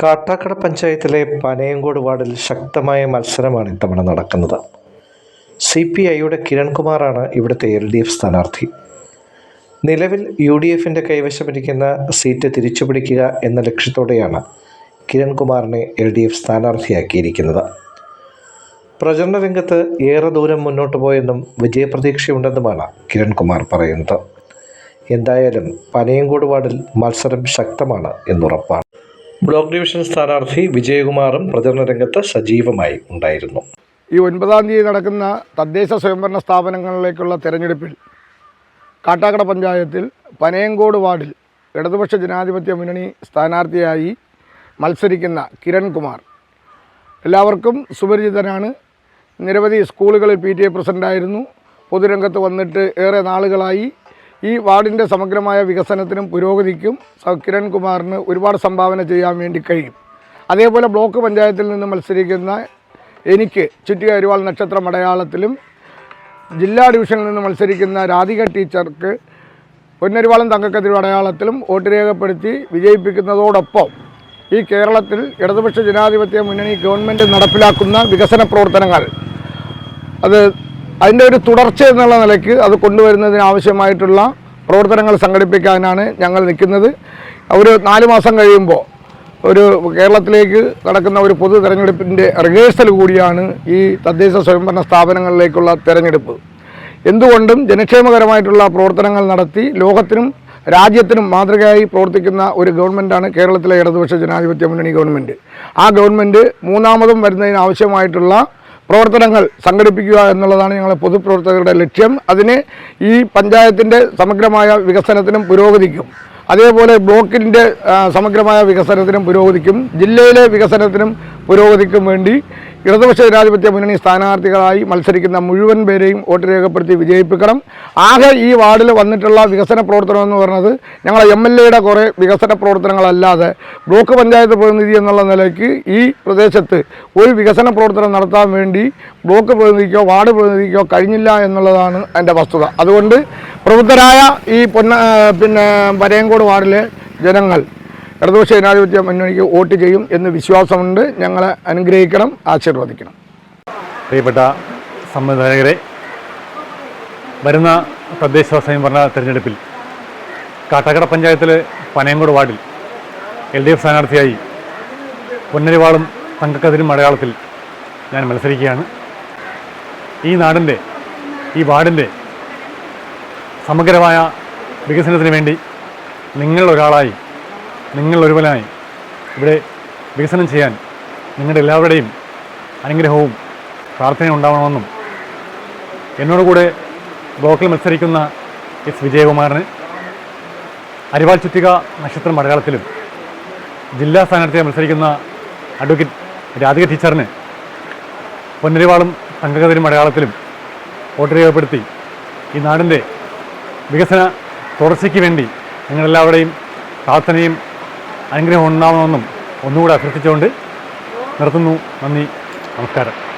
കാട്ടാക്കട പഞ്ചായത്തിലെ പനയങ്കോട് വാർഡിൽ ശക്തമായ മത്സരമാണ് ഇത്തവണ നടക്കുന്നത്. സി പി ഐയുടെ കിരൺകുമാറാണ് ഇവിടുത്തെ എൽ ഡി എഫ് സ്ഥാനാർത്ഥി. നിലവിൽ യു ഡി എഫിന്റെ കൈവശമിരിക്കുന്ന സീറ്റ് തിരിച്ചുപിടിക്കുക എന്ന ലക്ഷ്യത്തോടെയാണ് കിരൺകുമാറിനെ എൽ ഡി എഫ് സ്ഥാനാർത്ഥിയാക്കിയിരിക്കുന്നത്. പ്രചരണ രംഗത്ത് ഏറെ ദൂരം മുന്നോട്ട് പോയെന്നും വിജയപ്രതീക്ഷയുണ്ടെന്നുമാണ് കിരൺകുമാർ പറയുന്നത്. എന്തായാലും പനയങ്കോട് വാർഡിൽ മത്സരം ശക്തമാണ് എന്നുറപ്പാണ്. ബ്ലോക്ക് ഡിവിഷൻ സ്ഥാനാർത്ഥി വിജയകുമാറും പ്രചരണ രംഗത്ത് സജീവമായി ഉണ്ടായിരുന്നു. ഈ ഒൻപതാം തീയതി നടക്കുന്ന തദ്ദേശ സ്വയംഭരണ സ്ഥാപനങ്ങളിലേക്കുള്ള തെരഞ്ഞെടുപ്പിൽ കാട്ടാക്കട പഞ്ചായത്തിൽ പനയങ്കോട് വാർഡിൽ ഇടതുപക്ഷ ജനാധിപത്യ മുന്നണി സ്ഥാനാർത്ഥിയായി മത്സരിക്കുന്ന കിരൺ കുമാർ. എല്ലാവർക്കും സുപരിചിതനാണ്. നിരവധി സ്കൂളുകളിൽ പി ടി എ പ്രസിഡന്റായിരുന്നു പൊതുരംഗത്ത് വന്നിട്ട് ഏറെ നാളുകളായി. ഈ വാർഡിന്റെ സമഗ്രമായ വികസനത്തിനും പുരോഗതിക്കും കിരൺ കുമാറിന് ഒരുപാട് സംഭാവന ചെയ്യാൻ വേണ്ടി കഴിയും. അതേപോലെ ബ്ലോക്ക് പഞ്ചായത്തിൽ നിന്ന് മത്സരിക്കുന്ന എനിക്ക് ചുറ്റിക അരുവാൾ നക്ഷത്ര മടയാളത്തിലും ജില്ലാ ഡിവിഷനിൽ നിന്ന് മത്സരിക്കുന്ന രാധിക ടീച്ചർക്ക് പൊന്നരുവാളം തങ്കക്കതിരി അടയാളത്തിലും വോട്ട് രേഖപ്പെടുത്തി വിജയിപ്പിക്കുന്നതോടൊപ്പം ഈ കേരളത്തിൽ ഇടതുപക്ഷ ജനാധിപത്യ മുന്നണി ഗവൺമെന്റ് നടപ്പിലാക്കുന്ന വികസന പ്രവർത്തനങ്ങൾ. അത് അതിന്റെ ഒരു തുടർച്ച എന്നുള്ള നിലയ്ക്ക് അത് കൊണ്ടുവരുന്നതിനാവശ്യമായിട്ടുള്ള പ്രവർത്തനങ്ങൾ സംഘടിപ്പിക്കാനാണ് ഞങ്ങൾ നിൽക്കുന്നത്. ഒരു നാല് മാസം കഴിയുമ്പോൾ ഒരു കേരളത്തിലേക്ക് നടക്കുന്ന ഒരു പൊതു തെരഞ്ഞെടുപ്പിന്റെ റിഹേഴ്സൽ കൂടിയാണ് ഈ തദ്ദേശ സ്വയംഭരണ സ്ഥാപനങ്ങളിലേക്കുള്ള തെരഞ്ഞെടുപ്പ്. എന്തുകൊണ്ടും ജനക്ഷേമകരമായിട്ടുള്ള പ്രവർത്തനങ്ങൾ നടത്തി ലോകത്തിനും രാജ്യത്തിനും മാതൃകയായി പ്രവർത്തിക്കുന്ന ഒരു ഗവൺമെന്റാണ് കേരളത്തിലെ ഇടതുപക്ഷ ജനാധിപത്യ മുന്നണി ഗവൺമെന്റ്. ആ ഗവൺമെന്റ് മൂന്നാമതും വരുന്നതിന് ആവശ്യമായിട്ടുള്ള പ്രവർത്തനങ്ങൾ സംഘടിപ്പിക്കുക എന്നുള്ളതാണ് ഞങ്ങളെ പൊതുപ്രവർത്തകരുടെ ലക്ഷ്യം. അതിന് ഈ പഞ്ചായത്തിന്റെ സമഗ്രമായ വികസനത്തിനും പുരോഗതിക്കും അതേപോലെ ബ്ലോക്കിന്റെ സമഗ്രമായ വികസനത്തിനും പുരോഗതിക്കും ജില്ലയിലെ വികസനത്തിനും പുരോഗതിക്കും വേണ്ടി ഇടതുപക്ഷ ജനാധിപത്യ മുന്നണി സ്ഥാനാർത്ഥികളായി മത്സരിക്കുന്ന മുഴുവൻ പേരെയും വോട്ട് രേഖപ്പെടുത്തി വിജയിപ്പിക്കണം. ആകെ ഈ വാർഡിൽ വന്നിട്ടുള്ള വികസന പ്രവർത്തനം എന്ന് പറയുന്നത് ഞങ്ങളെ എം എൽ എയുടെ കുറേ വികസന പ്രവർത്തനങ്ങളല്ലാതെ ബ്ലോക്ക് പഞ്ചായത്ത് പ്രതിനിധി എന്നുള്ള നിലയ്ക്ക് ഈ പ്രദേശത്ത് ഒരു വികസന പ്രവർത്തനം നടത്താൻ വേണ്ടി ബ്ലോക്ക് പ്രതിനിധിക്കോ വാർഡ് പ്രതിനിധിക്കോ കഴിഞ്ഞില്ല എന്നുള്ളതാണ് എന്റെ വസ്തുത. അതുകൊണ്ട് പ്രബുദ്ധരായ ഈ പൊന്ന പിന്നെ വരയങ്കോട് വാർഡിലെ ജനങ്ങൾ ഇടതുപക്ഷ ജനാധിപത്യ മുന്നണിക്ക് വോട്ട് ചെയ്യും എന്ന് വിശ്വാസമുണ്ട്. ഞങ്ങളെ അനുഗ്രഹിക്കണം ആശീർവദിക്കണം. പ്രിയപ്പെട്ട സംവിധായകരെ വരുന്ന തദ്ദേശ സ്വയംഭരണ തെരഞ്ഞെടുപ്പിൽ കാട്ടാക്കട പഞ്ചായത്തിൽ പനയങ്കോട് വാർഡിൽ എൽ ഡി എഫ് സ്ഥാനാർത്ഥിയായി പൊന്നരിവാളും തങ്കക്കതിരും മലയാളത്തിൽ ഞാൻ മത്സരിക്കുകയാണ്. ഈ നാടിന്റെ ഈ വാർഡിന്റെ സമഗ്രമായ വികസനത്തിന് വേണ്ടി നിങ്ങൾ ഒരാളായി നിങ്ങൾ ഒരുവനായി ഇവിടെ വികസനം ചെയ്യാൻ നിങ്ങളുടെ എല്ലാവരുടെയും അനുഗ്രഹവും പ്രാർത്ഥനയും ഉണ്ടാവണമെന്നും എന്നോട് കൂടെ ബ്ലോക്കിൽ മത്സരിക്കുന്ന എസ് വിജയകുമാറിന് അരിവാൾ ചുറ്റിക നക്ഷത്രം മലയാളത്തിലും ജില്ലാ സ്ഥാനാർത്ഥിയെ മത്സരിക്കുന്ന അഡ്വക്കേറ്റ് രാധിക ടീച്ചറിന് പൊന്നരിവാളും തങ്കകതിരും മലയാളത്തിലും വോട്ട് രേഖപ്പെടുത്തി ഈ നാടിന്റെ വികസന തുടർച്ചയ്ക്ക് വേണ്ടി നിങ്ങളെല്ലാവരുടെയും പ്രാർത്ഥനയും അനുഗ്രഹം ഉണ്ടാവണമെന്നും ഒന്നുകൂടെ അഭ്യർത്ഥിച്ചുകൊണ്ട് നിർത്തുന്നു. നന്ദി. നമസ്കാരം.